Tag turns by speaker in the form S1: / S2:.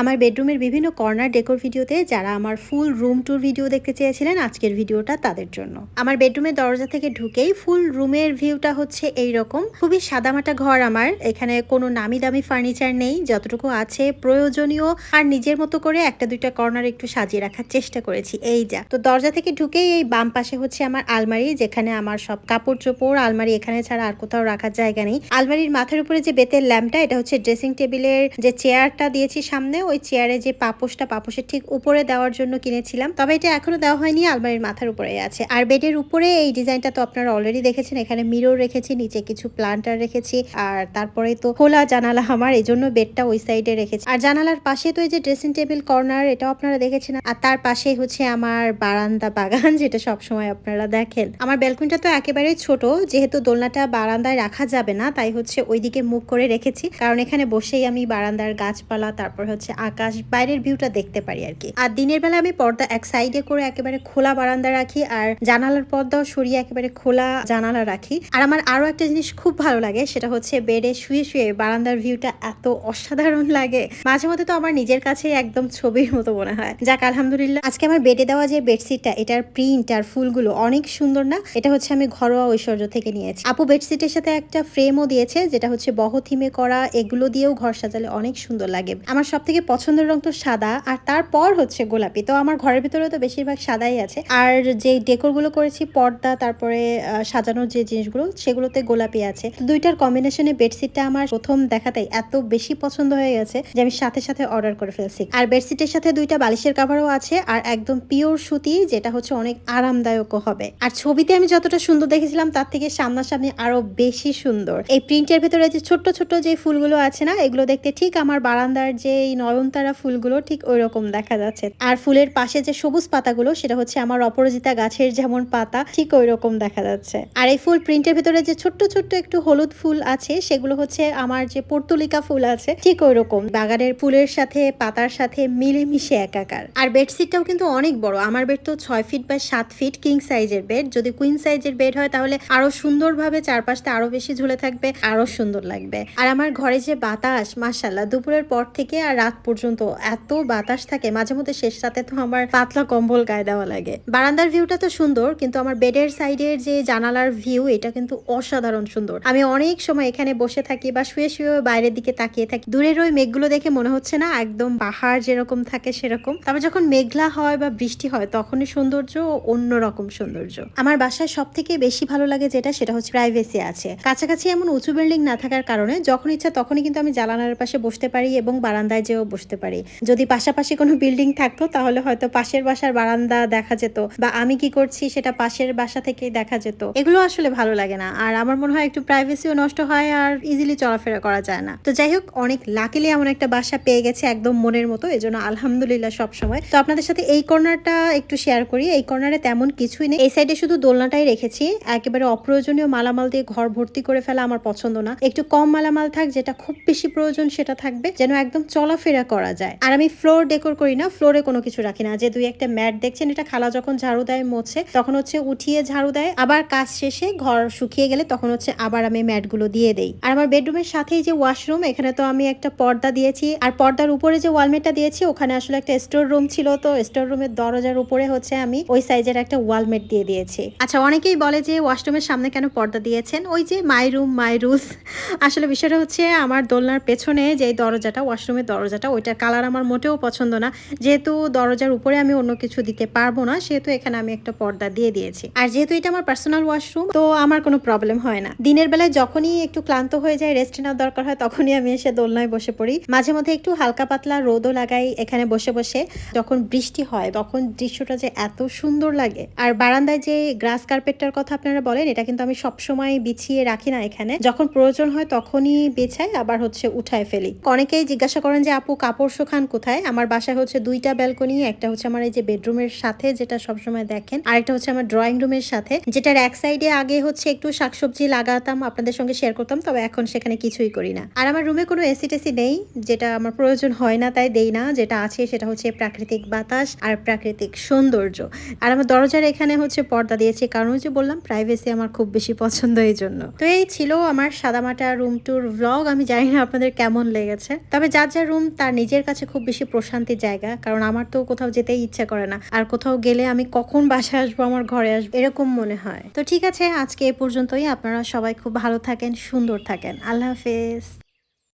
S1: আমার বেডরুমের বিভিন্ন কর্নার ডেকোর ভিডিওতে যারা আমার ফুল রুম ট্যুর ভিডিও দেখতে চেয়েছিলেন আজকের ভিডিওটা তাদের জন্য। আমার বেডরুমের দরজা থেকে ঢুকেই ফুল রুমের ভিউটা হচ্ছে এই রকম খুবই সাদামাটা ঘর আমার। এখানে কোনো নামি দামি ফার্নিচার নেই, যতটুকু আছে প্রয়োজনীয়। আর নিজের মতো করে একটা দুইটা কর্নার একটু সাজিয়ে রাখার চেষ্টা করেছি। এই যা। তো দরজা থেকে ঢুকেই এই বাম পাশে হচ্ছে আমার আলমারি, যেখানে আমার সব কাপড় চোপড় আলমারি এখানে ছাড়া আর কোথাও রাখার জায়গা নেই। আলমারির মাথার উপরে যে বেতের ল্যাম্পটা, এটা হচ্ছে ড্রেসিং টেবিলের যে চেয়ারটা দিয়েছি সামনে ওই চেয়ারে যে পাপোশটা, পাপোশের ঠিক উপরে দেওয়ার জন্য কিনেছিলাম। তবে এটা এখনও দেওয়া হয়নি, আলমারির মাথার উপরে আছে। আর বেডের উপরে এই ডিজাইনটা তো আপনারা অলরেডি দেখেছেন, এখানে মিরর রেখেছি, নিচে কিছু প্লান্টার রেখেছি, আর তারপরে তো খোলা জানালা আমার এই জন্য বেডটা ওই সাইডে রেখেছি। আর জানালার পাশে তো এই যে ড্রেসিং টেবিল কর্নার এটাও আপনারা দেখেছেন। আর তার পাশে হচ্ছে আমার বারান্দা বাগান, যেটা সবসময় আপনারা দেখেন। আমার ব্যালকনিটা তো একেবারেই ছোট, যেহেতু দোলনাটা বারান্দায় রাখা যাবে না, তাই হচ্ছে ওইদিকে মুখ করে রেখেছি। কারণ এখানে বসেই আমি বারান্দার গাছপালা, তারপর হচ্ছে আকাশ বাইরের ভিউটা দেখতে পারি আর কি। আর দিনের বেলা আমি পর্দা এক সাইডে করে একেবারে খোলা বারান্দা রাখি আর জানালার পর্দাও সরিয়ে একেবারে খোলা জানালা রাখি। আর আমার আরও একটা জিনিস খুব ভালো লাগে, সেটা হচ্ছে বেডে শুয়ে শুয়ে বারান্দার ভিউটা এত অসাধারণ লাগে। মাঝে মধ্যে তো আমার নিজের কাছে একদম ছবির মতো মনে হয়। যাক, আলহামদুলিল্লাহ, আজকে আমার বেডে দেওয়া যে বেডশিটটা এটার প্রিন্ট আর ফুলগুলো অনেক সুন্দর না? এটা হচ্ছে আমি ঘরোয়া ঐশ্বর্য থেকে নিয়েছি। আপু বেডশিটের সাথে একটা ফ্রেমও দিয়েছে, যেটা হচ্ছে বহ থিমে করা, এগুলো দিয়েও ঘর সাজালে অনেক সুন্দর লাগে। আমার সব থেকে পছন্দের রং তো সাদা, আর তারপর হচ্ছে গোলাপি। তো আমার ঘরের ভিতরে তো বেশিরভাগ সাদাই আছে। আর যে ডেকোরগুলো করেছি, পর্দা, তারপরে সাজানোর যে জিনিসগুলো, সেগুলোতে গোলাপি আছে। দুইটার কম্বিনেশনে বেডশিটটা আমার প্রথম দেখাতেই এত বেশি পছন্দ হয়ে গেছে যে আমি সাথে সাথে অর্ডার করে ফেলছি। আর বেডশিটের সাথে দুইটা বালিশের কাভারও আছে, আর একদম পিওর সুতি, যেটা হচ্ছে অনেক আরামদায়কও হবে। আর ছবিতে আমি যতটা সুন্দর দেখেছিলাম, তার থেকে সামনাসামনি আরও বেশি সুন্দর। এই প্রিন্টের ভেতরে যে ছোট্ট ছোট্ট যে ফুলগুলো আছে না, এগুলো দেখতে ঠিক আমার বারান্দার যে এই নয়নতারা ফুলগুলো ঠিক ওই রকম দেখা যাচ্ছে। আর ফুলের পাশে যে সবুজ পাতাগুলো, সেটা হচ্ছে আমার অপরাজিতা গাছের যেমন পাতা, ঠিক ওই রকম দেখা যাচ্ছে। আর এই ফুল প্রিন্টের ভেতরে যে ছোট্ট ছোট্ট একটু হলুদ ফুল আছে, সেগুলো হচ্ছে আমার যে পর্তুলিকা ফুল আছে, ঠিক ওই রকম বাগানের ফুলের সাথে, পাতার সাথে মিলেমিশে একাকার। আর বেডশিটটাও কিন্তু অনেক বড়। আমার বেড তো ছয় ফিট বা সাত ফিট কিং সাইজের বেড। যদি কুইন সাইজের বেড হয়, তাহলে আরও সুন্দরভাবে চারপাশটা আরও বেশি ঝুলে থাকবে, আরও সুন্দর লাগবে। আর আমার ঘরে যে বাতাস মাসাল্লাহ দুপুরের পর থেকে আর রাত পর্যন্ত এত বাতাস থাকে, মাঝে মধ্যে শেষ রাতে তো আমার পাতলা কম্বল গায়ে দেওয়া লাগে। বারান্দার ভিউটা তো সুন্দর, কিন্তু আমার বেডের সাইডের যে জানালার ভিউ এটা কিন্তু অসাধারণ সুন্দর। আমি অনেক সময় এখানে বসে থাকি বা শুয়ে শুয়ে বাইরের দিকে তাকিয়ে থাকি। দূরের ওই মেঘগুলো দেখে মনে হচ্ছে না একদম পাহাড় যেরকম থাকে সেরকম। তারপর যখন মেঘলা হয় বা বৃষ্টি হয়, তখনই সৌন্দর্য অন্যরকম সৌন্দর্য। আমার বাসায় সব থেকে বেশি ভালো লাগে যেটা, সেটা হচ্ছে প্রাইভেসি আছে। কাছাকাছি এমন উঁচু বিল্ডিং না থাকার কারণে যখন ইচ্ছা তখনই কিন্তু আমি জানালার পাশে বসতে পারি এবং বারান্দায় যেও বসতে পারি। যদি পাশাপাশি কোনো বিল্ডিং থাকতো, তাহলে হয়তো পাশের বাসার বারান্দা দেখা যেত বা আমি কি করছি সেটা পাশের বাসা থেকে দেখা যেত। এগুলো আসলে ভালো লাগে না। আর আমার মনে হয় একটু প্রাইভেসিও নষ্ট হয় আর ইজিলি চলাফেরা করা যায় না। তো যাই হোক, অনেক লাকিলি এমন একটা বাসা পেয়ে গেছে একদম মনের মতো, এজন্য আলহামদুলিল্লাহ সব সময় তো আপনাদের সাথে এই কর্নারটা একটু শেয়ার করি। এই কর্নারে তেমন কিছুই নেই। এই সাইডে শুধু দোলনাটাই রেখেছি। একেবারে অপ্রয়োজনীয় মালামাল দিয়ে ঘর ভর্তি করে ফেলা আমার পছন্দ না। একটু কম মালামাল থাক, যেটা খুব বেশি প্রয়োজন সেটা থাকবে। যেন একদম চলাফেরা করা যায়। আর আমি ফ্লোর ডেকোর করি না ফ্লোরে কোনো কিছু রাখি না। যে দুই একটা ম্যাট দেখছেন, এটা খালা যখন ঝাড়ু দেয়, মোছে, তখন হচ্ছে উঠিয়ে ঝাড়ু দেয়। আবার কাজ শেষে ঘর শুকিয়ে গেলে তখন হচ্ছে আবার আমি ম্যাটগুলো দিয়ে দেই। আর আমার বেডরুমের সাথেই যে ওয়াশরুম এখানে তো আমি একটা পর্দা দিয়েছি। আর পর্দার উপরে যে ওয়ালমেটটা দিয়েছি, ওখানে আসলে একটা স্টোর রুম ছিল। তো স্টোর রুমের দরজার উপরে হচ্ছে আমি ওই সাইজের একটা ওয়ালমেট দিয়ে দিয়েছি। আচ্ছা অনেকেই বলে যে ওয়াশরুমের সামনে কেন পর্দা দিয়েছেন? ওই যে মাই রুম মাই রুলস আসলে বিষয়টা হচ্ছে আমার দোলনার পেছনে যে দরজাটা ওয়াশরুমের দরজাটা ওইটার কালার আমার মোটেও পছন্দ না। যেহেতু দরজার উপরে আমি অন্য কিছু দিতে পারব না, সেহেতু এখানে আমি একটা পর্দা দিয়ে দিয়েছি। আর যেহেতু এটা আমার পার্সোনাল ওয়াশরুম তো আমার কোনো প্রবলেম হয় না। দিনের বেলায় যখনই একটু ক্লান্ত হয়ে যায় রেস্ট নেওয়ার দরকার হয়, তখনই আমি এসে দোলনায় বসে পড়ি। মাঝে মধ্যে একটু হালকা পাতলা রোদও লাগাই এখানে বসে বসে। যখন বৃষ্টি হয়, তখন দৃশ্যটা যে এত সুন্দর লাগে। আর বারান্দায় যে গ্রাস কার্পেটটার কথা আপনারা বলেন, এটা কিন্তু আমি সবসময় বিছিয়ে রাখি না এখানে। যখন প্রয়োজন হয়, তখনই বেছাই, আবার হচ্ছে উঠায় ফেলি। অনেকেই জিজ্ঞাসা করেন যে, আপু কাপড় শোখান কোথায়? আমার বাসায় হচ্ছে দুইটা ব্যালকনি একটা হচ্ছে আমার এই যে বেডরুমের সাথে যেটা সবসময় দেখেন, আর একটা হচ্ছে আমার ড্রয়িং রুমের সাথে, যেটার এক সাইডে আগে হচ্ছে একটু শাকসবজি লাগাতাম, আপনাদের সঙ্গে শেয়ার করতাম, তবে এখন সেখানে কিছুই করি না। আর আমার রুমে কোনো এসি টেসি নেই, যেটা আমার প্রয়োজন হয় না তাই দেই না, যেটা আছে সেটা হচ্ছে প্রাকৃতিক বাতাস আর প্রাকৃতিক সৌন্দর্য। আর আমার দরজার এখানে হচ্ছে পর্দা দিয়েছি, কারণ যে বললাম প্রাইভেসি আমার খুব বেশি পছন্দ এই জন্য। তো এই ছিল আমার সাদামাটা রুম টুর ভ্লগ আমি জানি না আপনাদের কেমন লেগেছে, তবে যার যার রুম তার নিজের কাছে খুব বেশি প্রশান্তির জায়গা, কারণ আমার তো কোথাও যেতে ইচ্ছা করে না। আর কোথাও গেলে আমি কখন বাসায় আসব, আমার ঘরে আসব, এরকম মনে হয়। তো ঠিক আছে, আজকে এ পর্যন্তই। আপনারা সবাই খুব ভালো থাকেন, সুন্দর থাকেন। আল্লাহ হাফেজ।